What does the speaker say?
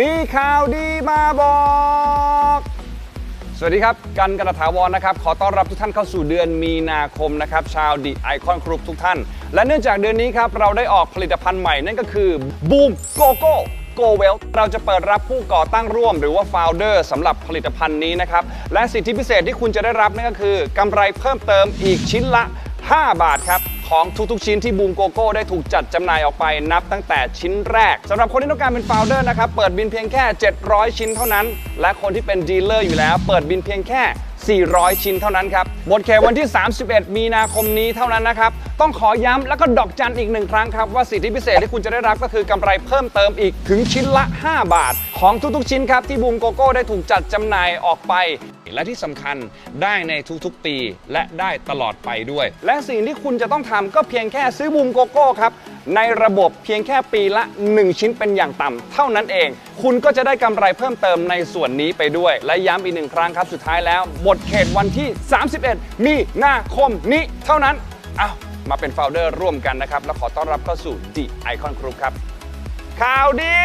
มีข่าวดีมาบอก สวัสดีครับ กันกระถาวรนะครับ ขอต้อนรับทุกท่านเข้าสู่เดือนมีนาคมนะครับ ชาวดีไอคอนกรุ๊ปทุกท่าน และเนื่องจากเดือนนี้ครับ เราได้ออกผลิตภัณฑ์ใหม่นั่นก็คือบูมโกโก้โกเวลเราจะเปิดรับผู้ก่อตั้งร่วมหรือว่า f o u เดอร์สำหรับผลิตภัณฑ์นี้นะครับ และสิทธิพิเศษที่คุณจะได้รับนั่นก็คือกำไรเพิ่มเติมอีกชิ้นละ 5 บาทครับ ของทุกๆชิ้นที่บูมโกโก้ได้ถูกจัดจำหน่ายออกไปนับตั้งแต่ชิ้นแรกสำหรับคนที่ต้องการเป็น f o u เดอร์นะครับ เปิดบินเพียงแค่ 700 ชิ้นเท่านั้น และคนที่เป็นดีลเลอร์อยู่แล้ว เปิดบินเพียงแค่ 400 ชิ้นเท่านั้นครับ หมดเขตวันที่ 31 มีนาคมนี้เท่านั้นนะครับ ต้องขอย้ำแล้วก็ดอกจันอีกหนึ่งครั้งครับว่าสิทธิพิเศษที่คุณจะได้รับก็คือกำไรเพิ่มเติมอีกถึงชิ้นละ 5 บาท ของทุกๆชิ้นครับที่บูมโกโก้ได้ถูกจัดจำหน่ายออกไป และที่สำคัญได้ในทุกๆปีและได้ตลอดไปด้วย และสิ่งที่คุณจะต้องทำก็เพียงแค่ซื้อบูมโกโก้ครับในระบบเพียงแค่ปีละ 1 ชิ้นเป็นอย่างต่ำเท่านั้นเอง คุณก็จะได้กำไรเพิ่มเติมในส่วนนี้ไปด้วย และย้ำอีกหนึ่งครั้งครับสุดท้ายแล้วหมดเขตวันที่ 31 มีนาคมนี้เท่านั้นเอามาเป็นโฟลเดอร์ร่วมกันนะครับ และขอต้อนรับเข้าสู่ The Icon Group ครับข่าวดี